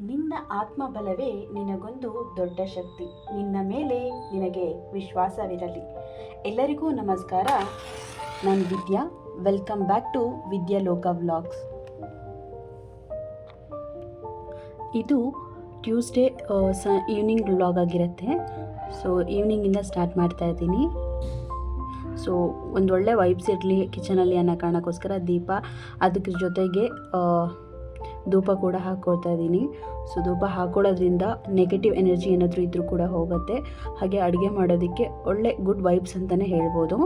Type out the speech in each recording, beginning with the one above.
ನಿನ್ನ ಆತ್ಮಬಲವೇ ನಿನಗೊಂದು ದೊಡ್ಡ ಶಕ್ತಿ. ನಿನ್ನ ಮೇಲೆ ನಿನಗೆ ವಿಶ್ವಾಸವಿರಲಿ. ಎಲ್ಲರಿಗೂ ನಮಸ್ಕಾರ. ನಾನು Vidya. Welcome back to Vidya Loka vlogs. ಇದು ಟ್ಯೂಸ್ಡೇ ಸ, ಈವ್ನಿಂಗ್ ವ್ಲಾಗ್ ಆಗಿರುತ್ತೆ. ಸೊ, ಈವ್ನಿಂಗಿಂದ ಸ್ಟಾರ್ಟ್ ಮಾಡ್ತಾ ಇದ್ದೀನಿ. ಸೊ ಒಂದು ಒಳ್ಳೆ ವೈಬ್ಸ್ ಇರಲಿ ಕಿಚನಲ್ಲಿ ಅನ್ನೋ ಕಾರಣಕ್ಕೋಸ್ಕರ ದೀಪ ಅದಕ್ಕೆ ಜೊತೆಗೆ ಧೂಪ ಕೂಡ ಹಾಕ್ಕೊಳ್ತಾ ಇದ್ದೀನಿ. ಸೊ ಧೂಪ ಹಾಕ್ಕೊಳ್ಳೋದ್ರಿಂದ ನೆಗೆಟಿವ್ ಎನರ್ಜಿ ಏನಾದರೂ ಇದ್ದರೂ ಕೂಡ ಹೋಗುತ್ತೆ. ಹಾಗೆ ಅಡುಗೆ ಮಾಡೋದಕ್ಕೆ ಒಳ್ಳೆ ಗುಡ್ ವೈಬ್ಸ್ ಅಂತಲೇ ಹೇಳ್ಬೋದು.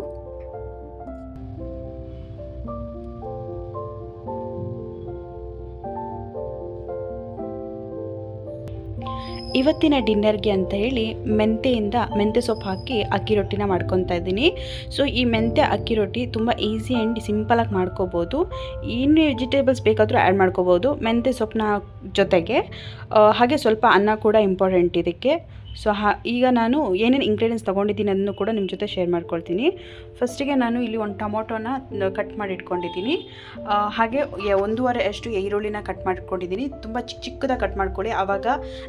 ಇವತ್ತಿನ ಡಿನ್ನರ್ಗೆ ಅಂತ ಹೇಳಿ ಮೆಂತೆಯಿಂದ ಮೆಂತೆ ಸೊಪ್ಪು ಹಾಕಿ ಅಕ್ಕಿ ರೊಟ್ಟಿನ ಮಾಡ್ಕೊತಾ ಇದ್ದೀನಿ. ಸೊ ಈ ಮೆಂತೆ, ಅಕ್ಕಿ ರೊಟ್ಟಿ ತುಂಬ ಈಸಿ ಆ್ಯಂಡ್ ಸಿಂಪಲಾಗಿ ಮಾಡ್ಕೋಬೋದು. ಏನು ವೆಜಿಟೇಬಲ್ಸ್ ಬೇಕಾದರೂ ಆ್ಯಡ್ ಮಾಡ್ಕೋಬೋದು. ಮೆಂತೆ ಸೊಪ್ಪನ್ನ ಜೊತೆಗೆ ಹಾಗೆ ಸ್ವಲ್ಪ ಅನ್ನ ಕೂಡ ಇಂಪಾರ್ಟೆಂಟ್ ಇದಕ್ಕೆ. ಸೊ ಹಾ, ಈಗ ನಾನು ಏನೇನು ಇಂಗ್ರೀಡಿಯೆಂಟ್ಸ್ ತೊಗೊಂಡಿದ್ದೀನಿ ಅದನ್ನು ಕೂಡ ನಿಮ್ಮ ಜೊತೆ ಶೇರ್ ಮಾಡ್ಕೊಳ್ತೀನಿ. ಫಸ್ಟಿಗೆ ನಾನು ಇಲ್ಲಿ ಒಂದು ಟೊಮೊಟೊನ ಕಟ್ ಮಾಡಿ ಇಟ್ಕೊಂಡಿದ್ದೀನಿ ಹಾಗೆ ಒಂದೂವರೆ ಅಷ್ಟು ಈರುಳ್ಳಿನ ಕಟ್ ಮಾಡ್ಕೊಂಡಿದ್ದೀನಿ ತುಂಬ ಚಿಕ್ಕ ಚಿಕ್ಕದಾಗಿ ಕಟ್ ಮಾಡ್ಕೊಳ್ಳಿ. ಆವಾಗ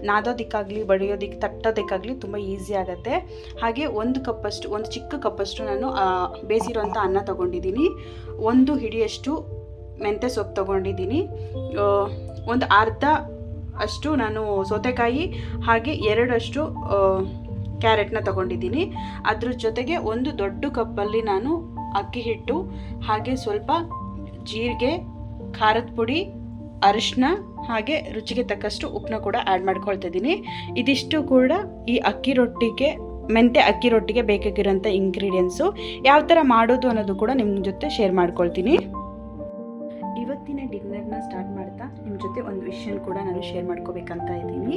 ನಾದೋದಕ್ಕಾಗಲಿ ಬಡಿಯೋದಕ್ಕೆ ತಟ್ಟೋದಕ್ಕಾಗಲಿ ತುಂಬ ಈಸಿ ಆಗುತ್ತೆ. ಹಾಗೆ ಒಂದು ಕಪ್ಪಷ್ಟು, ಒಂದು ಚಿಕ್ಕ ಕಪ್ಪಷ್ಟು ನಾನು ಬೇಯಿಸಿರೋಂಥ ಅನ್ನ ತೊಗೊಂಡಿದ್ದೀನಿ. ಒಂದು ಹಿಡಿಯಷ್ಟು ಮೆಂತ್ಯ ಸೊಪ್ಪು ತೊಗೊಂಡಿದ್ದೀನಿ. ಒಂದು ಅರ್ಧ ಅಷ್ಟು ನಾನು ಸೌತೆಕಾಯಿ ಹಾಗೆ ಎರಡಷ್ಟು ಕ್ಯಾರೆಟ್ನ ತಗೊಂಡಿದ್ದೀನಿ. ಅದ್ರ ಜೊತೆಗೆ ಒಂದು ದೊಡ್ಡ ಕಪ್ಪಲ್ಲಿ ನಾನು ಅಕ್ಕಿ ಹಿಟ್ಟು, ಹಾಗೆ ಸ್ವಲ್ಪ ಜೀರಿಗೆ, ಖಾರದ ಪುಡಿ, ಅರಿಶಿನ, ಹಾಗೆ ರುಚಿಗೆ ತಕ್ಕಷ್ಟು ಉಪ್ಪನ್ನ ಕೂಡ ಆ್ಯಡ್ ಮಾಡ್ಕೊಳ್ತಾ ಇದ್ದೀನಿ. ಇದಿಷ್ಟು ಕೂಡ ಈ ಅಕ್ಕಿ ರೊಟ್ಟಿಗೆ ಮೆಂತೆ ಅಕ್ಕಿ ರೊಟ್ಟಿಗೆ ಬೇಕಾಗಿರೋಂಥ ಇಂಗ್ರೀಡಿಯೆಂಟ್ಸು ಯಾವ ಥರ ಮಾಡೋದು ಅನ್ನೋದು ಕೂಡ ನಿಮ್ಮ ಜೊತೆ ಶೇರ್ ಮಾಡ್ಕೊಳ್ತೀನಿ. ವಿಷಯನ ಕೂಡ ನಾನು ಶೇರ್ ಮಾಡ್ಕೋಬೇಕಂತ ಇದ್ದೀನಿ.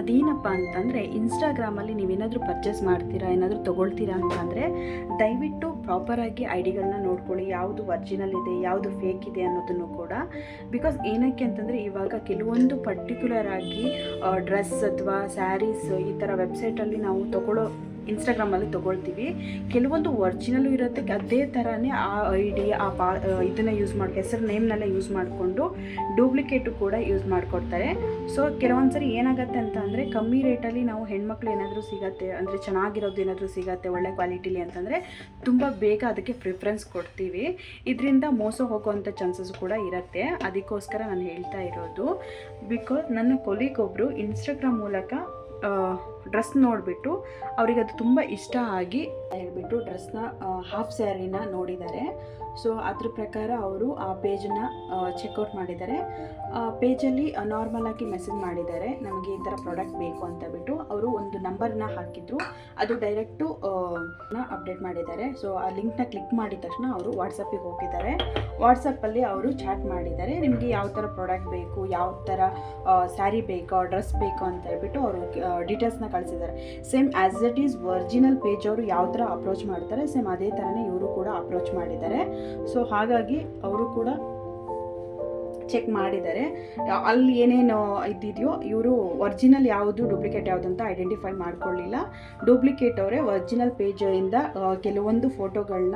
ಅದೇನಪ್ಪ ಅಂತಂದರೆ, ಇನ್ಸ್ಟಾಗ್ರಾಮಲ್ಲಿ ನೀವೇನಾದರೂ ಪರ್ಚೇಸ್ ಮಾಡ್ತೀರಾ, ಏನಾದರೂ ತೊಗೊಳ್ತೀರಾ ಅಂತಂದರೆ, ದಯವಿಟ್ಟು ಪ್ರಾಪರಾಗಿ ಐ ಡಿಗಳನ್ನ ನೋಡ್ಕೊಳ್ಳಿ, ಯಾವುದು ಒರ್ಜಿನಲ್ ಇದೆ, ಯಾವುದು ಫೇಕ್ ಇದೆ ಅನ್ನೋದನ್ನು ಕೂಡ. ಬಿಕಾಸ್ ಏನಕ್ಕೆ ಅಂತಂದರೆ, ಇವಾಗ ಕೆಲವೊಂದು ಪರ್ಟಿಕ್ಯುಲರ್ ಆಗಿ ಡ್ರೆಸ್ ಅಥವಾ ಸ್ಯಾರೀಸ್ ಈ ಥರ ವೆಬ್ಸೈಟಲ್ಲಿ ನಾವು ತೊಗೊಳ್ಳೋ ಇನ್ಸ್ಟಾಗ್ರಾಮಲ್ಲಿ ತೊಗೊಳ್ತೀವಿ. ಕೆಲವೊಂದು ಒರ್ಜಿನಲ್ಲು ಇರುತ್ತೆ. ಅದೇ ಥರನೇ ಆ ಐ ಡಿ ಆ ಪಾ ಇದನ್ನು ಯೂಸ್ ಮಾಡಿ ಹೆಸರು ನೇಮ್ನೆಲ್ಲ ಯೂಸ್ ಮಾಡಿಕೊಂಡು ಡೂಪ್ಲಿಕೇಟು ಕೂಡ ಯೂಸ್ ಮಾಡಿಕೊಡ್ತಾರೆ. ಸೊ ಕೆಲವೊಂದು ಸರಿ ಏನಾಗುತ್ತೆ ಅಂತ ಅಂದರೆ ಕಮ್ಮಿ ರೇಟಲ್ಲಿ ನಾವು ಹೆಣ್ಮಕ್ಳು ಏನಾದರೂ ಸಿಗತ್ತೆ, ಅಂದರೆ ಚೆನ್ನಾಗಿರೋದು ಏನಾದರೂ ಸಿಗತ್ತೆ, ಒಳ್ಳೆ ಕ್ವಾಲಿಟಿಲಿ ಅಂತಂದರೆ ತುಂಬ ಬೇಗ ಅದಕ್ಕೆ ಪ್ರಿಫ್ರೆನ್ಸ್ ಕೊಡ್ತೀವಿ. ಇದರಿಂದ ಮೋಸ ಹೋಗುವಂಥ ಚಾನ್ಸಸ್ ಕೂಡ ಇರುತ್ತೆ. ಅದಕ್ಕೋಸ್ಕರ ನಾನು ಹೇಳ್ತಾ ಇರೋದು. ಬಿಕಾಸ್ ನನ್ನ ಕೊಲಿಗೊಬ್ಬರು ಇನ್ಸ್ಟಾಗ್ರಾಮ್ ಮೂಲಕ ಡ್ರೆಸ್ ನೋಡಿಬಿಟ್ಟು ಅವರಿಗೆ ಅದು ತುಂಬ ಇಷ್ಟ ಆಗಿ ಹೇಳ್ಬಿಟ್ಟು ಡ್ರೆಸ್ನ ಹಾಫ್ ಸ್ಯಾರಿನ ನೋಡಿದ್ದಾರೆ. ಸೊ ಅದ್ರ ಪ್ರಕಾರ ಅವರು ಆ ಪೇಜನ್ನ ಚೆಕ್ಔಟ್ ಮಾಡಿದ್ದಾರೆ. ಪೇಜಲ್ಲಿ ನಾರ್ಮಲಾಗಿ ಮೆಸೇಜ್ ಮಾಡಿದ್ದಾರೆ. ನಮಗೆ ಈ ಥರ ಪ್ರಾಡಕ್ಟ್ ಬೇಕು ಅಂತ ಬಿಟ್ಟು ಅವರು ಒಂದು ನಂಬರ್ನ ಹಾಕಿದ್ರು. ಅದು ಡೈರೆಕ್ಟು ಅಪ್ಡೇಟ್ ಮಾಡಿದ್ದಾರೆ. ಸೊ ಆ ಲಿಂಕ್ನ ಕ್ಲಿಕ್ ಮಾಡಿದ ತಕ್ಷಣ ಅವರು ವಾಟ್ಸಪ್ಪಿಗೆ ಹೋಗಿದ್ದಾರೆ. ವಾಟ್ಸಪ್ಪಲ್ಲಿ ಅವರು ಚಾಟ್ ಮಾಡಿದ್ದಾರೆ. ನಿಮಗೆ ಯಾವ ಥರ ಪ್ರಾಡಕ್ಟ್ ಬೇಕು, ಯಾವ ಥರ ಸ್ಯಾರಿ ಬೇಕೋ ಡ್ರೆಸ್ ಬೇಕು ಅಂತ ಹೇಳ್ಬಿಟ್ಟು ಅವರು ಡೀಟೇಲ್ಸ್ನ ಕಳಿಸಿದ್ದಾರೆ. Same as it is original page ಅವರು ಯಾವ ಥರ ಅಪ್ರೋಚ್ ಮಾಡ್ತಾರೆ ಸೇಮ್ ಅದೇ ಥರನೇ ಇವರು ಕೂಡ ಅಪ್ರೋಚ್ ಮಾಡಿದ್ದಾರೆ. ಸೊ ಹಾಗಾಗಿ ಅವರು ಕೂಡ ಚೆಕ್ ಮಾಡಿದ್ದಾರೆ. ಅಲ್ಲಿ ಏನೇನು ಇದ್ದಿದೆಯೋ, ಇವರು ಒರ್ಜಿನಲ್ ಯಾವುದು ಡೂಪ್ಲಿಕೇಟ್ ಯಾವುದು ಅಂತ ಐಡೆಂಟಿಫೈ ಮಾಡ್ಕೊಳ್ಳಿಲ್ಲ. ಡೂಪ್ಲಿಕೇಟ್ ಅವರೇ ಒರಿಜಿನಲ್ ಪೇಜಿಂದ ಕೆಲವೊಂದು ಫೋಟೋಗಳನ್ನ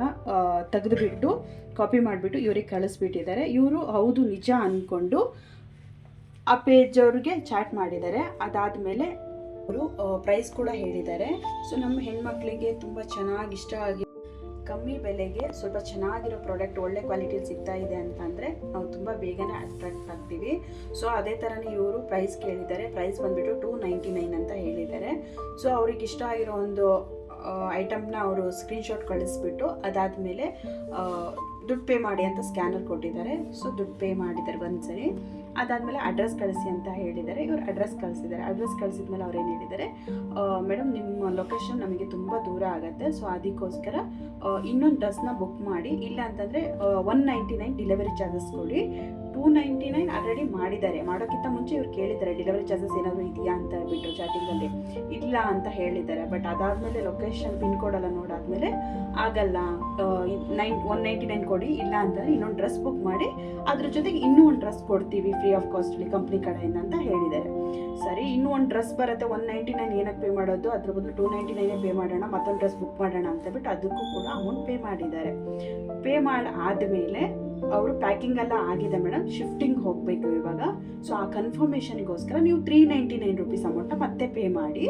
ತೆಗೆದುಬಿಟ್ಟು ಕಾಪಿ ಮಾಡಿಬಿಟ್ಟು ಇವ್ರಿಗೆ ಕಳಿಸ್ಬಿಟ್ಟಿದ್ದಾರೆ. ಇವರು ಹೌದು ನಿಜ ಅಂದ್ಕೊಂಡು ಆ ಪೇಜ್ ಅವ್ರಿಗೆ ಚಾಟ್ ಮಾಡಿದ್ದಾರೆ. ಅದಾದಮೇಲೆ ಅವರು ಪ್ರೈಸ್ ಕೂಡ ಹೇಳಿದ್ದಾರೆ. ಸೊ ನಮ್ಮ ಹೆಣ್ಮಕ್ಳಿಗೆ ತುಂಬ ಚೆನ್ನಾಗಿ ಇಷ್ಟ ಆಗಿ ಕಮ್ಮಿ ಬೆಲೆಗೆ ಸ್ವಲ್ಪ ಚೆನ್ನಾಗಿರೋ ಪ್ರಾಡಕ್ಟ್ ಒಳ್ಳೆ ಕ್ವಾಲಿಟಿಯಲ್ಲಿ ಸಿಗ್ತಾ ಇದೆ ಅಂತಂದರೆ ನಾವು ತುಂಬ ಬೇಗನೆ ಅಟ್ರಾಕ್ಟ್ ಆಗ್ತೀವಿ. ಸೊ ಅದೇ ಥರನೇ ಇವರು ಪ್ರೈಸ್ ಕೇಳಿದ್ದಾರೆ. ಪ್ರೈಸ್ ಬಂದುಬಿಟ್ಟು ಟೂ ನೈಂಟಿ ನೈನ್ ಅಂತ ಹೇಳಿದ್ದಾರೆ. ಸೊ ಅವ್ರಿಗೆ ಇಷ್ಟ ಆಗಿರೋ ಒಂದು ಐಟಮ್ನ ಅವರು ಸ್ಕ್ರೀನ್ಶಾಟ್ ಕಳಿಸ್ಬಿಟ್ಟು ಅದಾದಮೇಲೆ ದುಡ್ಡು ಪೇ ಮಾಡಿ ಅಂತ ಸ್ಕ್ಯಾನರ್ ಕೊಟ್ಟಿದ್ದಾರೆ. ಸೊ ದುಡ್ಡು ಪೇ ಮಾಡಿದ್ದಾರೆ ಒಂದ್ಸರಿ. ಅದಾದಮೇಲೆ ಅಡ್ರೆಸ್ ಕಳಿಸಿ ಅಂತ ಹೇಳಿದ್ದಾರೆ. ಇವರು ಅಡ್ರೆಸ್ ಕಳಿಸಿದ್ದಾರೆ. ಅಡ್ರೆಸ್ ಕಳಿಸಿದ್ಮೇಲೆ ಅವ್ರು ಏನು ಹೇಳಿದ್ದಾರೆ ಮೇಡಮ್ ನಿಮ್ಮ ಲೊಕೇಶನ್ ನಮಗೆ ತುಂಬ ದೂರ ಆಗುತ್ತೆ. ಸೊ ಅದಕ್ಕೋಸ್ಕರ ಇನ್ನೊಂದು ಡ್ರೆಸ್ನ ಬುಕ್ ಮಾಡಿ, ಇಲ್ಲ ಅಂತಂದರೆ one ninety nine delivery charges ಕೊಡಿ. ನೈಂಟಿ ನೈನ್ ಆಲ್ರೆಡಿ ಮಾಡಿದ್ದಾರೆ. ಮಾಡೋಕ್ಕಿಂತ ಮುಂಚೆ ಇವ್ರು ಕೇಳಿದ್ದಾರೆ ಡೆಲಿವರಿ ಚಾರ್ಜಸ್ ಏನಾದರೂ ಇದೆಯಾ ಅಂತ ಬಿಟ್ಟು ಚಾಟಿಂಗಲ್ಲಿ ಇಲ್ಲ ಅಂತ ಹೇಳಿದ್ದಾರೆ. ಬಟ್ ಅದಾದಮೇಲೆ ಲೊಕೇಶನ್ ಪಿನ್ ಕೋಡ್ ಎಲ್ಲ ನೋಡಾದ್ಮೇಲೆ ಆಗಲ್ಲ. ನೈನ್ ಒನ್ ನೈಂಟಿ ನೈನ್ ಕೊಡಿ, ಇಲ್ಲ ಅಂತಂದರೆ ಇನ್ನೊಂದು ಡ್ರೆಸ್ ಬುಕ್ ಮಾಡಿ, ಅದ್ರ ಜೊತೆಗೆ ಇನ್ನೂ ಒಂದು ಡ್ರೆಸ್ ಕೊಡ್ತೀವಿ ಫ್ರೀ ಆಫ್ ಕಾಸ್ಟ್ಲಿ ಕಂಪ್ನಿ ಕಡೆಯಿಂದ ಅಂತ ಹೇಳಿದ್ದಾರೆ. ಸರಿ, ಇನ್ನೂ ಒಂದು ಡ್ರೆಸ್ ಬರುತ್ತೆ ಒನ್ ನೈಂಟಿ ನೈನ್ ಏನಕ್ಕೆ ಪೇ ಮಾಡೋದು? ಅದ್ರ ಬದಲು ಟೂ ನೈಂಟಿ ನೈನೇ ಪೇ ಮಾಡೋಣ, ಮತ್ತೊಂದು ಡ್ರೆಸ್ ಬುಕ್ ಮಾಡೋಣ ಅಂತ ಬಿಟ್ಟು ಅದಕ್ಕೂ ಕೂಡ ಅಮೌಂಟ್ ಪೇ ಮಾಡಿದ್ದಾರೆ. ಪೇ ಮಾಡಿ ಆದಮೇಲೆ ಅವರು ಪ್ಯಾಕಿಂಗ್ ಎಲ್ಲ ಆಗಿದೆ ಮೇಡಮ್ ಶಿಫ್ಟಿಂಗ್ ಹೋಗಬೇಕು ಇವಾಗ. ಸೊ ಆ ಕನ್ಫರ್ಮೇಷನ್ಗೋಸ್ಕರ ನೀವು ತ್ರೀ ನೈಂಟಿ ನೈನ್ ರುಪೀಸ್ ಅಮೌಂಟ್ನ ಮತ್ತೆ ಪೇ ಮಾಡಿ.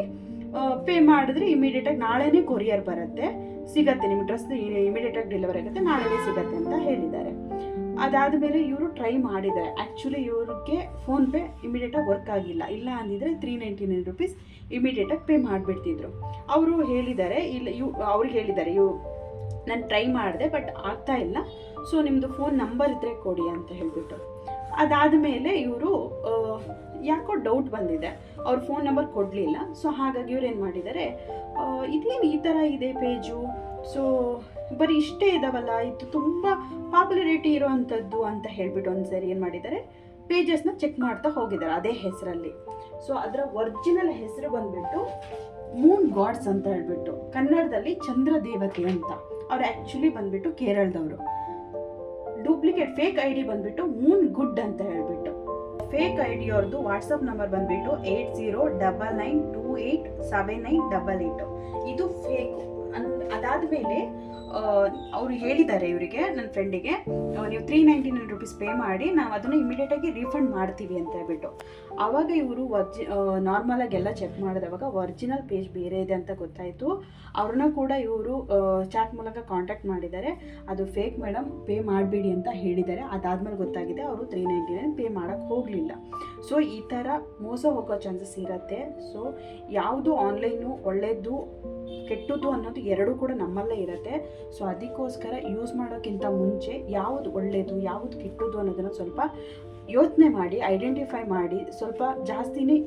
ಪೇ ಮಾಡಿದ್ರೆ ಇಮಿಡಿಯೇಟಾಗಿ ನಾಳೆನೇ ಕೊರಿಯರ್ ಬರುತ್ತೆ. ಸಿಗತ್ತೆ. ನಿಮ್ಮ ಡ್ರೆಸ್ ಇಮಿಡಿಯೇಟಾಗಿ ಡೆಲಿವರಿ ಆಗುತ್ತೆ. ನಾಳೆನೇ ಸಿಗತ್ತೆ ಅಂತ ಹೇಳಿದ್ದಾರೆ. ಅದಾದ ಮೇಲೆ ಇವರು ಟ್ರೈ ಮಾಡಿದ್ದಾರೆ. ಆ್ಯಕ್ಚುಲಿ ಇವ್ರಿಗೆ ಫೋನ್ಪೇ ಇಮಿಡಿಯೇಟಾಗಿ ವರ್ಕ್ ಆಗಿಲ್ಲ. ಇಲ್ಲ ಅಂದಿದ್ರೆ ತ್ರೀ ನೈಂಟಿ ನೈನ್ ರುಪೀಸ್ ಇಮಿಡಿಯೇಟಾಗಿ ಪೇ ಮಾಡಿಬಿಡ್ತಿದ್ರು. ಅವರು ಹೇಳಿದ್ದಾರೆ, ಇಲ್ಲ, ಇವ್ ಅವ್ರಿಗೆ ಹೇಳಿದ್ದಾರೆ, ಇವು, ನಾನು ಟ್ರೈ ಮಾಡಿದೆ ಬಟ್ ಆಗ್ತಾ ಇಲ್ಲ. ಸೊ ನಿಮ್ಮದು ಫೋನ್ ನಂಬರ್ ಇದ್ದರೆ ಕೊಡಿ ಅಂತ ಹೇಳಿಬಿಟ್ಟು. ಅದಾದಮೇಲೆ ಇವರು ಯಾಕೋ ಡೌಟ್ ಬಂದಿದೆ. ಅವ್ರ ಫೋನ್ ನಂಬರ್ ಕೊಡಲಿಲ್ಲ. ಸೊ ಹಾಗಾಗಿ ಇವ್ರು ಏನು ಮಾಡಿದ್ದಾರೆ ಇದೇನು ಈ ಥರ ಇದೆ ಪೇಜು? ಸೊ ಬರೀ ಇಷ್ಟೇ ಇದಾವಲ್ಲ, ಇದು ತುಂಬ ಪಾಪ್ಯುಲಾರಿಟಿ ಇರೋವಂಥದ್ದು ಅಂತ ಹೇಳ್ಬಿಟ್ಟು ಒಂದ್ಸರಿ ಏನು ಮಾಡಿದ್ದಾರೆ ಪೇಜಸ್ನ ಚೆಕ್ ಮಾಡ್ತಾ ಹೋಗಿದ್ದಾರೆ ಅದೇ ಹೆಸರಲ್ಲಿ. ಸೊ ಅದರ ಒರಿಜಿನಲ್ ಹೆಸರು ಬಂದ್ಬಿಟ್ಟು ಮೂನ್ ಗಾಡ್ಸ್ ಅಂತ ಹೇಳ್ಬಿಟ್ಟು. ಕನ್ನಡದಲ್ಲಿ ಚಂದ್ರ ದೇವತೆ ಅಂತ. ಅವ್ರು ಆ್ಯಕ್ಚುಲಿ ಬಂದ್ಬಿಟ್ಟು ಕೇರಳದವರು. ಡೂಪ್ಲಿಕೇಟ್ ಫೇಕ್ ಐ ಡಿ ಬಂದ್ಬಿಟ್ಟು ಮೂನ್ ಗುಡ್ ಅಂತ ಹೇಳ್ಬಿಟ್ಟು. ಫೇಕ್ ಐ ಡಿ ಅವ್ರದ್ದು ವಾಟ್ಸಪ್ ನಂಬರ್ ಬಂದ್ಬಿಟ್ಟು eight zero double nine two eight seven nine double eight ಇದು ಫೇಕು ಅದಾದಮೇಲೆ ಅವರು ಹೇಳಿದ್ದಾರೆ ಇವರಿಗೆ ನನ್ನ ಫ್ರೆಂಡಿಗೆ ನೀವು three ninety nine rupees pay ಮಾಡಿ, ನಾವು ಅದನ್ನು ಇಮಿಡಿಯೇಟಾಗಿ ರೀಫಂಡ್ ಮಾಡ್ತೀವಿ ಅಂತ ಹೇಳ್ಬಿಟ್ಟು. ಆವಾಗ ಇವರು ವರ್ಜಿ ನಾರ್ಮಲಾಗಿ ಎಲ್ಲ ಚೆಕ್ ಮಾಡಿದವಾಗ ಒರಿಜಿನಲ್ ಪೇಜ್ ಬೇರೆ ಇದೆ ಅಂತ ಗೊತ್ತಾಯಿತು. ಅವ್ರನ್ನ ಕೂಡ ಇವರು ಚಾಟ್ ಮೂಲಕ ಕಾಂಟ್ಯಾಕ್ಟ್ ಮಾಡಿದ್ದಾರೆ. ಅದು ಫೇಕ್ ಮೇಡಮ್ ಪೇ ಮಾಡಬೇಡಿ ಅಂತ ಹೇಳಿದ್ದಾರೆ. ಅದಾದ್ಮೇಲೆ ಗೊತ್ತಾಗಿದೆ ಅವರು ತ್ರೀ ನೈಂಟಿ ನೈನ್ ಪೇ ಮಾಡೋಕ್ಕೆ ಹೋಗಲಿಲ್ಲ. ಸೊ ಈ ಥರ ಮೋಸ ಹೋಗೋ ಚಾನ್ಸಸ್ ಇರುತ್ತೆ. ಸೊ ಯಾವುದು ಆನ್ಲೈನು ಒಳ್ಳೆಯದು ಕೆಟ್ಟದ್ದು ಅನ್ನೋದು ಎರಡೂ ಕೂಡ ನಮ್ಮಲ್ಲೇ ಇರುತ್ತೆ. ಸೊ ಅದಕ್ಕೋಸ್ಕರ ಯೂಸ್ ಮಾಡೋಕ್ಕಿಂತ ಮುಂಚೆ ಯಾವುದು ಒಳ್ಳೆಯದು ಯಾವುದು ಕೆಟ್ಟದ್ದು ಅನ್ನೋದನ್ನು ಸ್ವಲ್ಪ ಯೋಚನೆ ಮಾಡಿ ಐಡೆಂಟಿಫೈ ಮಾಡಿ, ಸ್ವಲ್ಪ ಜಾಸ್ತಿನೇ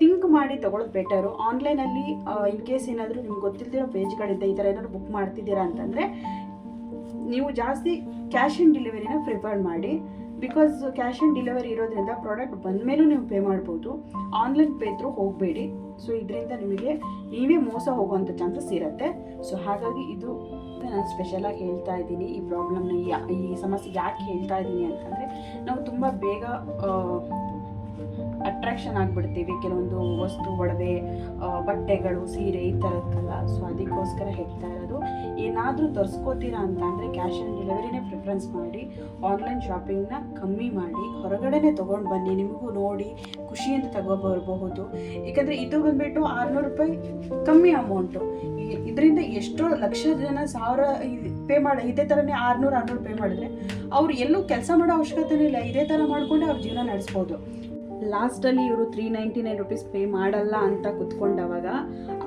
ಥಿಂಕ್ ಮಾಡಿ ತೊಗೊಳೋದು ಬೆಟರು ಆನ್ಲೈನಲ್ಲಿ ಇನ್ ಕೇಸ್ ಏನಾದರೂ ನಿಮ್ಗೆ ಗೊತ್ತಿಲ್ಲದಿರೋ ಪೇಜ್ಗಳಿಂದ ಈ ಥರ ಏನಾದರೂ ಬುಕ್ ಮಾಡ್ತಿದ್ದೀರಾ ಅಂತಂದರೆ, ನೀವು ಜಾಸ್ತಿ ಕ್ಯಾಶ್ ಆನ್ ಡೆಲಿವರಿನ ಪ್ರಿಫರ್ ಮಾಡಿ. ಬಿಕಾಸ್ ಕ್ಯಾಶ್ ಆನ್ ಡೆಲಿವರಿ ಇರೋದ್ರಿಂದ ಪ್ರಾಡಕ್ಟ್ ಬಂದ ಮೇಲೂ ನೀವು ಪೇ ಮಾಡ್ಬೋದು. ಆನ್ಲೈನ್ ಪೇ ಥ್ರೂ ಹೋಗಬೇಡಿ. ಸೊ ಇದರಿಂದ ನಿಮಗೆ ನೀವೇ ಮೋಸ ಹೋಗುವಂಥ ಚಾನ್ಸಸ್ ಇರುತ್ತೆ. ಸೊ ಹಾಗಾಗಿ ಇದು ನಾನು ಸ್ಪೆಷಲಾಗಿ ಹೇಳ್ತಾ ಇದ್ದೀನಿ ಈ ಪ್ರಾಬ್ಲಮ್ನ ಈ ಸಮಸ್ಯೆ ಯಾಕೆ ಹೇಳ್ತಾ ಇದ್ದೀನಿ ಅಂತಂದರೆ, ನಾವು ತುಂಬ ಬೇಗ ಅಟ್ರಾಕ್ಷನ್ ಆಗಿಬಿಡ್ತೀವಿ. ಕೆಲವೊಂದು ವಸ್ತು, ಒಡವೆ ಬಟ್ಟೆಗಳು, ಸೀರೆ ಈ ಥರದ್ದೆಲ್ಲ ಸೊ ಅದಕ್ಕೋಸ್ಕರ ಹೇಳ್ತಾ ಇರೋದು, ಏನಾದರೂ ತರಿಸ್ಕೋತೀರಾ ಅಂತ ಅಂದರೆ ಕ್ಯಾಶ್ ಆನ್ ಡೆಲಿವರಿನೇ ಪ್ರಿಫರೆನ್ಸ್ ಮಾಡಿ ಆನ್ಲೈನ್ ಶಾಪಿಂಗ್ನ ಕಮ್ಮಿ ಮಾಡಿ, ಹೊರಗಡೆನೇ ತೊಗೊಂಡು ಬನ್ನಿ. ನಿಮಗೂ ನೋಡಿ ಖುಷಿಯಿಂದ ತಗೋಬರ್ಬಹುದು. ಏಕೆಂದರೆ ಇದು ಬಂದುಬಿಟ್ಟು ಆರುನೂರು ರೂಪಾಯಿ ಕಮ್ಮಿ ಅಮೌಂಟು ಇದರಿಂದ ಎಷ್ಟೋ ಲಕ್ಷ ಜನ ಸಾವಿರ ಪೇ ಮಾಡಿ, ಇದೇ ಥರನೇ ಆರುನೂರು ಆರುನೂರು ಪೇ ಮಾಡಿದ್ರೆ ಅವ್ರು ಎಲ್ಲೂ ಕೆಲಸ ಮಾಡೋ ಅವಶ್ಯಕತೆ ಇಲ್ಲ. ಇದೇ ಥರ ಮಾಡಿಕೊಂಡು ಅವ್ರ ಜೀವನ ನಡೆಸ್ಬೋದು. ಲಾಸ್ಟಲ್ಲಿ ಇವರು three ninety nine rupees pay ಮಾಡಲ್ಲ ಅಂತ ಕುತ್ಕೊಂಡವಾಗ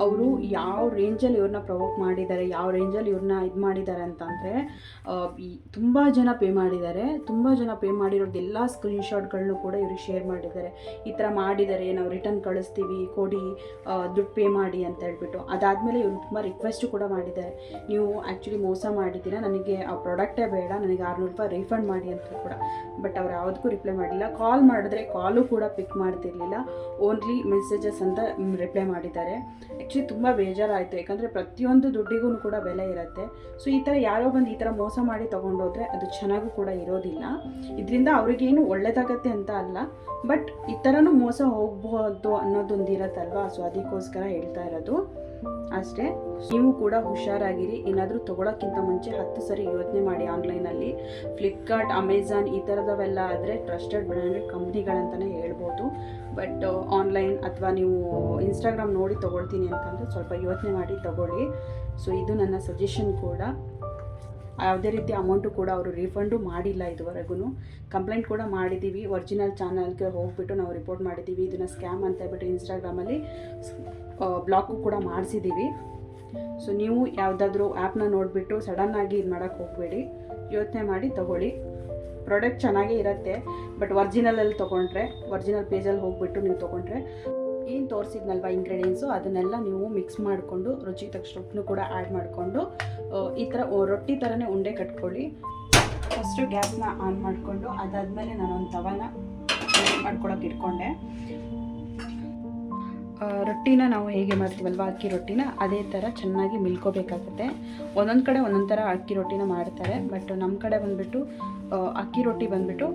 ಅವರು ಯಾವ ರೇಂಜಲ್ಲಿ ಇವ್ರನ್ನ ಪ್ರವೋಕ್ ಮಾಡಿದ್ದಾರೆ, ಯಾವ ರೇಂಜಲ್ಲಿ ಇವ್ರನ್ನ ಇದು ಮಾಡಿದ್ದಾರೆ ಅಂತಂದರೆ ತುಂಬ ಜನ ಪೇ ಮಾಡಿದ್ದಾರೆ, ತುಂಬ ಜನ ಪೇ ಮಾಡಿರೋದೆಲ್ಲ ಸ್ಕ್ರೀನ್ಶಾಟ್ಗಳನ್ನೂ ಕೂಡ ಇವ್ರಿಗೆ ಶೇರ್ ಮಾಡಿದ್ದಾರೆ. ಈ ಥರ ಮಾಡಿದ್ದಾರೆ, ನಾವು ರಿಟರ್ನ್ ಕಳಿಸ್ತೀವಿ, ಕೊಡಿ ದುಡ್ಡು ಪೇ ಮಾಡಿ ಅಂತ ಹೇಳ್ಬಿಟ್ಟು. ಅದಾದಮೇಲೆ ಇವ್ರು ತುಂಬ ರಿಕ್ವೆಸ್ಟು ಕೂಡ ಮಾಡಿದ್ದಾರೆ. ನೀವು ಆ್ಯಕ್ಚುಲಿ ಮೋಸ ಮಾಡಿದ್ದೀರಾ, ನನಗೆ ಆ ಪ್ರಾಡಕ್ಟೇ ಬೇಡ, ನನಗೆ ಆರುನೂರು ರೂಪಾಯಿ ರೀಫಂಡ್ ಮಾಡಿ ಅಂತ ಕೂಡ. ಬಟ್ ಅವ್ರು ಯಾವುದಕ್ಕೂ ರಿಪ್ಲೈ ಮಾಡಿಲ್ಲ. ಕಾಲ್ ಮಾಡಿದ್ರೆ ಕಾಲು ಕೂಡ ಪಿಕ್ ಮಾಡ್ತಿರ್ಲಿಲ್ಲ. ಓನ್ಲಿ ಮೆಸೇಜಸ್ ಅಂತ ರಿಪ್ಲೈ ಮಾಡಿದ್ದಾರೆ. ಆ್ಯಕ್ಚುಲಿ ತುಂಬ ಬೇಜಾರಾಯಿತು. ಯಾಕಂದರೆ ಪ್ರತಿಯೊಂದು ದುಡ್ಡಿಗೂ ಕೂಡ ಬೆಲೆ ಇರುತ್ತೆ. ಸೊ ಈ ಥರ ಯಾರೋ ಬಂದು ಈ ಥರ ಮೋಸ ಮಾಡಿ ತೊಗೊಂಡೋದ್ರೆ ಅದು ಚೆನ್ನಾಗೂ ಕೂಡ ಇರೋದಿಲ್ಲ. ಇದರಿಂದ ಅವ್ರಿಗೇನು ಒಳ್ಳೆಯದಾಗತ್ತೆ ಅಂತ ಅಲ್ಲ. ಬಟ್ ಈ ಥರನೂ ಮೋಸ ಹೋಗ್ಬೋದು ಅನ್ನೋದೊಂದು ಇರತ್ತಲ್ವಾ ಸೊ ಅದಕ್ಕೋಸ್ಕರ ಹೇಳ್ತಾ ಇರೋದು. ಅಷ್ಟೇ, ನೀವು ಕೂಡ ಹುಷಾರಾಗಿರಿ. ಏನಾದರೂ ತೊಗೊಳಕ್ಕಿಂತ ಮುಂಚೆ ಹತ್ತು ಸರಿ ಯೋಚನೆ ಮಾಡಿ ಆನ್ಲೈನಲ್ಲಿ. ಫ್ಲಿಪ್ಕಾರ್ಟ್ ಅಮೆಝಾನ್ ಈ ಥರದವೆಲ್ಲ ಆದರೆ ಟ್ರಸ್ಟೆಡ್ ಬ್ರ್ಯಾಂಡೆಡ್ ಕಂಪ್ನಿಗಳಂತಲೇ ಹೇಳ್ಬೋದು. ಬಟ್ ಆನ್ಲೈನ್ ಅಥವಾ ನೀವು ಇನ್ಸ್ಟಾಗ್ರಾಮ್ ನೋಡಿ ತೊಗೊಳ್ತೀನಿ ಅಂತಂದರೆ ಸ್ವಲ್ಪ ಯೋಚನೆ ಮಾಡಿ ತೊಗೊಳ್ಳಿ. ಸೊ ಇದು ನನ್ನ ಸಜೆಷನ್ ಕೂಡ. ಯಾವುದೇ ರೀತಿ ಅಮೌಂಟು ಕೂಡ ಅವರು ರೀಫಂಡು ಮಾಡಿಲ್ಲ ಇದುವರೆಗೂ ಕಂಪ್ಲೇಂಟ್ ಕೂಡ ಮಾಡಿದ್ದೀವಿ ಒರಿಜಿನಲ್ ಚಾನಲ್ಗೆ ಹೋಗ್ಬಿಟ್ಟು ನಾವು ರಿಪೋರ್ಟ್ ಮಾಡಿದ್ದೀವಿ ಇದನ್ನು ಸ್ಕ್ಯಾಮ್ ಅಂತ ಹೇಳ್ಬಿಟ್ಟು ಇನ್ಸ್ಟಾಗ್ರಾಮಲ್ಲಿ ಬ್ಲಾಕು ಕೂಡ ಮಾಡಿಸಿದ್ದೀವಿ. ಸೊ ನೀವು ಯಾವುದಾದ್ರೂ ಆ್ಯಪ್ನ ನೋಡಿಬಿಟ್ಟು ಸಡನ್ನಾಗಿ ಇದು ಮಾಡೋಕ್ಕೆ ಹೋಗಬೇಡಿ. ಯೋಚನೆ ಮಾಡಿ ತಗೊಳ್ಳಿ. ಪ್ರಾಡಕ್ಟ್ ಚೆನ್ನಾಗೇ ಇರುತ್ತೆ ಬಟ್ ಒರ್ಜಿನಲಲ್ಲಿ ತೊಗೊಂಡ್ರೆ ಒರ್ಜಿನಲ್ ಪೇಜಲ್ಲಿ ಹೋಗ್ಬಿಟ್ಟು ನೀವು ತೊಗೊಂಡ್ರೆ ಏನು ತೋರಿಸಿದ್ನಲ್ವ ಇಂಗ್ರೀಡಿಯೆಂಟ್ಸು ಅದನ್ನೆಲ್ಲ ನೀವು ಮಿಕ್ಸ್ ಮಾಡಿಕೊಂಡು, ರುಚಿ ತಕ್ಷಣ ಕೂಡ ಆ್ಯಡ್ ಮಾಡಿಕೊಂಡು ಈ ಥರ ರೊಟ್ಟಿ ಥರನೇ ಉಂಡೆ ಕಟ್ಕೊಳ್ಳಿ. ಫಸ್ಟು ಗ್ಯಾಸ್ನ ಆನ್ ಮಾಡಿಕೊಂಡು, ಅದಾದಮೇಲೆ ನಾನೊಂದು ತವನ ಮಾಡ್ಕೊಳಕ್ಕೆ ಇಟ್ಕೊಂಡೆ. ರೊಟ್ಟಿನ ನಾವು ಹೇಗೆ ಮಾಡ್ತೀವಲ್ವ, ಅಕ್ಕಿ ರೊಟ್ಟಿನ? ಅದೇ ಥರ ಚೆನ್ನಾಗಿ ಮಿಲ್ಕೋಬೇಕಾಗುತ್ತೆ. ಒಂದೊಂದು ಕಡೆ ಒಂದೊಂದು ಥರ ಅಕ್ಕಿ ರೊಟ್ಟಿನ ಮಾಡ್ತಾರೆ. ಬಟ್ ನಮ್ಮ ಕಡೆ ಬಂದುಬಿಟ್ಟು ಅಕ್ಕಿ ರೊಟ್ಟಿ ಬಂದುಬಿಟ್ಟು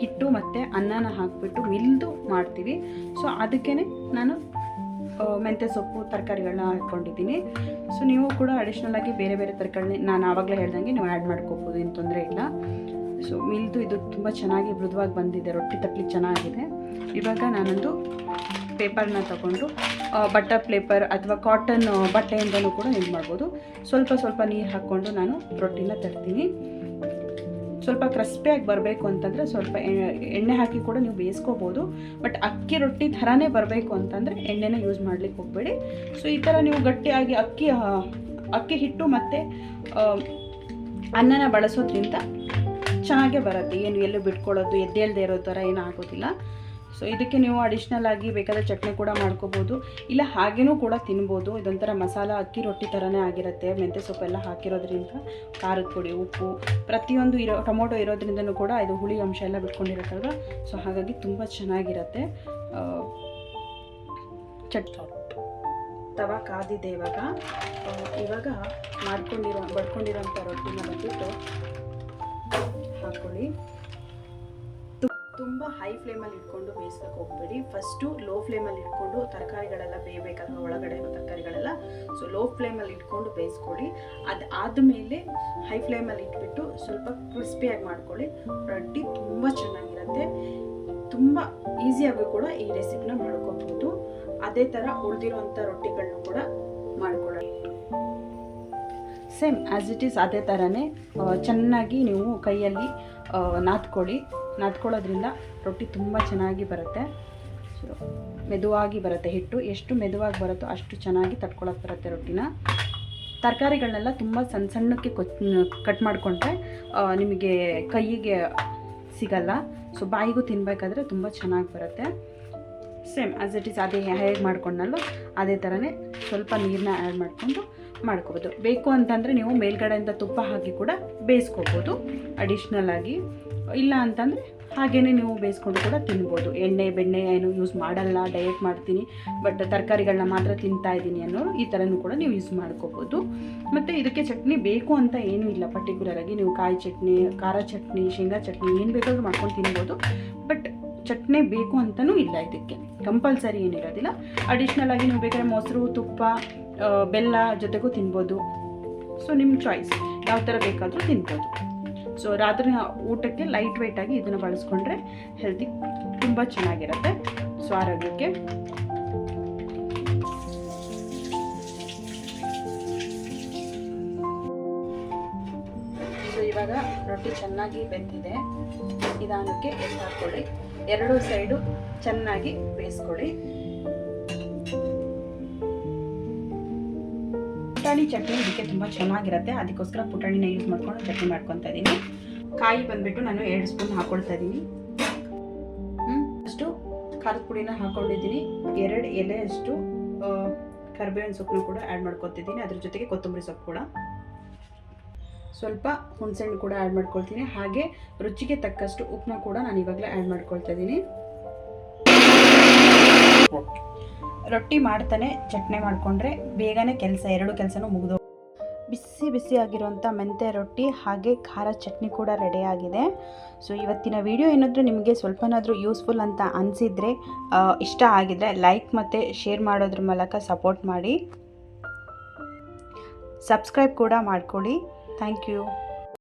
ಹಿಟ್ಟು ಮತ್ತು ಅನ್ನನ ಹಾಕಿಬಿಟ್ಟು ಮಿಲ್ದು ಮಾಡ್ತೀವಿ. ಸೊ ಅದಕ್ಕೇ ನಾನು ಮೆಂತ್ಯ ಸೊಪ್ಪು ತರಕಾರಿಗಳನ್ನ ಹಾಕ್ಕೊಂಡಿದ್ದೀನಿ ಸೊ ನೀವು ಕೂಡ ಆಗಿ ಬೇರೆ ಬೇರೆ ತರಕಾರಿ ನಾನು ಆವಾಗಲೇ ಹೇಳ್ದಂಗೆ ನೀವು ಆ್ಯಡ್ ಮಾಡ್ಕೋಬೋದು, ಏನು ತೊಂದರೆ ಇಲ್ಲ. ಸೊ ಮಿಲ್ದು ಇದು ತುಂಬ ಚೆನ್ನಾಗಿ ಮೃದುವಾಗಿ ಬಂದಿದೆ, ರೊಟ್ಟಿ ತಟ್ಲಿ ಚೆನ್ನಾಗಿದೆ. ಇವಾಗ ನಾನೊಂದು ಪೇಪರ್ನ ತಗೊಂಡು ಬಟರ್ ಪೇಪರ್ ಅಥವಾ ಕಾಟನ್ ಬಟ್ಟೆಯಿಂದಲೂ ಕೂಡ ಇದು ಮಾಡ್ಬೋದು. ಸ್ವಲ್ಪ ಸ್ವಲ್ಪ ನೀರು ಹಾಕ್ಕೊಂಡು ನಾನು ರೊಟ್ಟಿನ ತರ್ತೀನಿ. ಸ್ವಲ್ಪ ಕ್ರಿಸ್ಪಿಯಾಗಿ ಬರಬೇಕು ಅಂತಂದರೆ ಸ್ವಲ್ಪ ಎಣ್ಣೆ ಹಾಕಿ ಕೂಡ ನೀವು ಬೇಯಿಸ್ಕೋಬೋದು. ಬಟ್ ಅಕ್ಕಿ ರೊಟ್ಟಿ ಥರನೇ ಬರಬೇಕು ಅಂತಂದರೆ ಎಣ್ಣೆನ ಯೂಸ್ ಮಾಡ್ಲಿಕ್ಕೆ ಹೋಗಬೇಡಿ. ಸೊ ಈ ಥರ ನೀವು ಗಟ್ಟಿಯಾಗಿ ಅಕ್ಕಿ ಅಕ್ಕಿ ಹಿಟ್ಟು ಮತ್ತು ಅನ್ನನ ಬಳಸೋದ್ರಿಂದ ಚೆನ್ನಾಗೇ ಬರುತ್ತೆ. ಏನು ಎಲ್ಲೂ ಬಿಟ್ಕೊಳ್ಳೋದು, ಎದ್ದೇಳದೆ ಇರೋ ಥರ ಏನೂ ಆಗೋದಿಲ್ಲ. ಸೊ ಇದಕ್ಕೆ ನೀವು ಅಡಿಷ್ನಲ್ ಆಗಿ ಬೇಕಾದ್ರೆ ಚಟ್ನಿ ಕೂಡ ಮಾಡ್ಕೋಬೋದು. ಇಲ್ಲ, ಹಾಗೇನೂ ಕೂಡ ತಿನ್ಬೋದು. ಇದೊಂಥರ ಮಸಾಲ, ಅಕ್ಕಿ ರೊಟ್ಟಿ ಥರನೇ ಆಗಿರುತ್ತೆ. ಮೆಂತ್ಯ ಸೊಪ್ಪೆಲ್ಲ ಹಾಕಿರೋದ್ರಿಂದ ಖಾರದ ಪುಡಿ, ಉಪ್ಪು, ಪ್ರತಿಯೊಂದು ಇರೋ, ಟೊಮೊಟೊ ಇರೋದ್ರಿಂದನೂ ಕೂಡ ಇದು ಹುಳಿ ಅಂಶ ಎಲ್ಲ ಬಿಟ್ಕೊಂಡಿರುತ್ತಲ್ವ? ಸೊ ಹಾಗಾಗಿ ತುಂಬ ಚೆನ್ನಾಗಿರುತ್ತೆ. ಚಟ್ನಿ. ಚಟ್ ತವ ಕಾದಿದೆ ಇವಾಗ. ಇವಾಗ ಮಾಡ್ಕೊಂಡಿರೋ, ಬಡ್ಕೊಂಡಿರೋಂಥ ರೊಟ್ಟಿನ ಬಂದ್ಬಿಟ್ಟು ಹಾಕ್ಕೊಳ್ಳಿ ತುಂಬ ಹೈ ಫ್ಲೇಮಲ್ಲಿ ಇಟ್ಕೊಂಡು ಬೇಯಿಸ್ಬೇಕು ಹೋಗ್ಬೇಡಿ. ಫಸ್ಟು ಲೋ ಫ್ಲೇಮಲ್ಲಿ ಇಟ್ಕೊಂಡು ತರಕಾರಿಗಳೆಲ್ಲ ಬೇಯಬೇಕಲ್ವ ಒಳಗಡೆ ಇರೋ ತರಕಾರಿಗಳೆಲ್ಲ. ಸೊ ಲೋ ಫ್ಲೇಮಲ್ಲಿ ಇಟ್ಕೊಂಡು ಬೇಯಿಸ್ಕೊಳ್ಳಿ. ಅದು ಆದಮೇಲೆ ಹೈ ಫ್ಲೇಮಲ್ಲಿ ಇಟ್ಬಿಟ್ಟು ಸ್ವಲ್ಪ ಕ್ರಿಸ್ಪಿಯಾಗಿ ಮಾಡ್ಕೊಳ್ಳಿ. ರೊಟ್ಟಿ ತುಂಬ ಚೆನ್ನಾಗಿರುತ್ತೆ. ತುಂಬ ಈಸಿಯಾಗೂ ಕೂಡ ಈ ರೆಸಿಪಿನ ಮಾಡ್ಕೋಬೋದು. ಅದೇ ಥರ ಉಳಿದಿರುವಂಥ ರೊಟ್ಟಿಗಳನ್ನೂ ಕೂಡ ಮಾಡ್ಕೊಳ್ಳಿ. ಸೇಮ್ ಆ್ಯಸ್ ಇಟ್ ಈಸ್ ಅದೇ ಥರನೇ ಚೆನ್ನಾಗಿ ನೀವು ಕೈಯಲ್ಲಿ ನಾದ್ಕೊಳ್ಳಿ. ನಾದ್ಕೊಳ್ಳೋದ್ರಿಂದ ರೊಟ್ಟಿ ತುಂಬ ಚೆನ್ನಾಗಿ ಬರುತ್ತೆ. ಸೊ ಮೆದುವಾಗಿ ಬರುತ್ತೆ ಹಿಟ್ಟು. ಎಷ್ಟು ಮೆದುವಾಗಿ ಬರುತ್ತೋ ಅಷ್ಟು ಚೆನ್ನಾಗಿ ತಟ್ಕೊಳಕ್ಕೆ ಬರುತ್ತೆ ರೊಟ್ಟಿನ. ತರಕಾರಿಗಳನ್ನೆಲ್ಲ ತುಂಬ ಸಣ್ಣ ಸಣ್ಣಕ್ಕೆ ಕಟ್ ಮಾಡಿಕೊಂಡ್ರೆ ನಿಮಗೆ ಕೈಗೆ ಸಿಗಲ್ಲ. ಸೊ ಬಾಯಿಗೂ ತಿನ್ನಬೇಕಾದ್ರೆ ತುಂಬ ಚೆನ್ನಾಗಿ ಬರುತ್ತೆ. ಸೇಮ್ ಆಸ್ ಇಟ್ ಈಸ್ ಅದೇ ಹೇಗೆ ಮಾಡ್ಕೊಂಡಲ್ಲೋ ಅದೇ ಥರನೇ ಸ್ವಲ್ಪ ನೀರನ್ನ ಆ್ಯಡ್ ಮಾಡಿಕೊಂಡು ಮಾಡ್ಕೋಬೋದು. ಬೇಕು ಅಂತಂದರೆ ನೀವು ಮೇಲ್ಗಡೆಯಿಂದ ತುಪ್ಪ ಹಾಕಿ ಕೂಡ ಬೇಯಿಸ್ಕೋಬೋದು. ಅಡಿಷ್ನಲ್ ಆಗಿ ಇಲ್ಲ ಅಂತಂದರೆ ಹಾಗೇ ನೀವು ಬೇಯಿಸ್ಕೊಂಡು ಕೂಡ ತಿನ್ಬೋದು. ಎಣ್ಣೆ, ಬೆಣ್ಣೆ ಏನು ಯೂಸ್ ಮಾಡಲ್ಲ ಡಯಟ್ ಮಾಡ್ತೀನಿ ಬಟ್ ತರಕಾರಿಗಳನ್ನ ಮಾತ್ರ ತಿಂತಾ ಇದ್ದೀನಿ ಅನ್ನೋರು ಈ ಥರನೂ ಕೂಡ ನೀವು ಯೂಸ್ ಮಾಡ್ಕೋಬೋದು. ಮತ್ತು ಇದಕ್ಕೆ ಚಟ್ನಿ ಬೇಕು ಅಂತ ಏನೂ ಇಲ್ಲ ಪರ್ಟಿಕ್ಯುಲರ್ ಆಗಿ. ನೀವು ಕಾಯಿ ಚಟ್ನಿ, ಖಾರ ಚಟ್ನಿ, ಶೇಂಗಾ ಚಟ್ನಿ ಏನು ಬೇಕಾದರೂ ಮಾಡ್ಕೊಂಡು ತಿನ್ಬೋದು. ಬಟ್ ಚಟ್ನಿ ಬೇಕು ಅಂತಲೂ ಇಲ್ಲ ಇದಕ್ಕೆ. ಕಂಪಲ್ಸರಿ ಏನಿರೋದಿಲ್ಲ. ಅಡಿಷ್ನಲ್ ಆಗಿ ನೀವು ಬೇಕಾದ್ರೆ ಮೊಸರು, ತುಪ್ಪ ಬೆಲ್ಲ ಜೊತೆಗೂ ತಿನ್ಬೋದು. ಸೊ ನಿಮ್ಮ ಚಾಯ್ಸ್ ಯಾವ ಥರ ಬೇಕಾದರೂ ತಿನ್ಬೋದು. ಸೊ ರಾತ್ರಿ ಊಟಕ್ಕೆ ಲೈಟ್ ವೆಯ್ಟಾಗಿ ಇದನ್ನು ಬಳಸ್ಕೊಂಡ್ರೆ ಹೆಲ್ತಿ ತುಂಬ ಚೆನ್ನಾಗಿರುತ್ತೆ. ಸೊ ಆರೋಗ್ಯಕ್ಕೆ ಸೊ ಇವಾಗ ರೊಟ್ಟಿ ಚೆನ್ನಾಗಿ ಬೆಂದಿದೆ. ನಿಧಾನಕ್ಕೆ ಎದ್ದು ಹಾಕ್ಕೊಳ್ಳಿ ಎರಡು ಸೈಡು ಚೆನ್ನಾಗಿ ಬೇಯಿಸ್ಕೊಳ್ಳಿ. ಪುಟಾಣಿ ಚಟ್ನಿ ಇದಕ್ಕೆ ತುಂಬ ಚೆನ್ನಾಗಿರುತ್ತೆ. ಅದಕ್ಕೋಸ್ಕರ ಪುಟಾಣಿನ ಯೂಸ್ ಮಾಡ್ಕೊಂಡು ಚಟ್ನಿ ಮಾಡ್ಕೊತಾ ಇದ್ದೀನಿ ಕಾಯಿ ಬಂದ್ಬಿಟ್ಟು ನಾನು ಎರಡು ಸ್ಪೂನ್ ಹಾಕ್ಕೊಳ್ತಾ ಇದ್ದೀನಿ ಅಷ್ಟು ಖಾರದ ಪುಡಿನ ಹಾಕೊಂಡಿದ್ದೀನಿ ಎರಡು ಎಲೆಯಷ್ಟು ಕರಿಬೇವಿನ ಸೊಪ್ಪನ್ನು ಕೂಡ ಆ್ಯಡ್ ಮಾಡ್ಕೊತಿದ್ದೀನಿ ಅದ್ರ ಜೊತೆಗೆ ಕೊತ್ತಂಬರಿ ಸೊಪ್ಪು ಕೂಡ. ಸ್ವಲ್ಪ ಹುಣಸೆಹಣ್ಣು ಕೂಡ ಆ್ಯಡ್ ಮಾಡ್ಕೊಳ್ತೀನಿ. ಹಾಗೆ ರುಚಿಗೆ ತಕ್ಕಷ್ಟು ಉಪ್ಪನ್ನ ಕೂಡ ನಾನು ಇವಾಗಲೇ ಆ್ಯಡ್ ಮಾಡ್ಕೊಳ್ತಾ ಇದ್ದೀನಿ ರೊಟ್ಟಿ ಮಾಡ್ತಾನೆ, ಚಟ್ನಿ ಮಾಡಿಕೊಂಡ್ರೆ ಬೇಗನೆ ಕೆಲಸ, ಎರಡು ಕೆಲಸನೂ ಮುಗಿದು ಬಿಸಿ ಬಿಸಿ ಆಗಿರುವಂಥ ಮೆಂತೆ ರೊಟ್ಟಿ ಹಾಗೆ ಖಾರ ಚಟ್ನಿ ಕೂಡ ರೆಡಿಯಾಗಿದೆ ಸೊ ಇವತ್ತಿನ ವಿಡಿಯೋ ಏನಾದರೂ ನಿಮಗೆ ಸ್ವಲ್ಪನಾದರೂ ಯೂಸ್ಫುಲ್ ಅಂತ ಅನಿಸಿದರೆ ಇಷ್ಟ ಆಗಿದರೆ ಲೈಕ್ ಮತ್ತು ಶೇರ್ ಮಾಡೋದ್ರ ಮೂಲಕ ಸಪೋರ್ಟ್ ಮಾಡಿ. ಸಬ್ಸ್ಕ್ರೈಬ್ ಕೂಡ ಮಾಡ್ಕೊಳ್ಳಿ. Thank you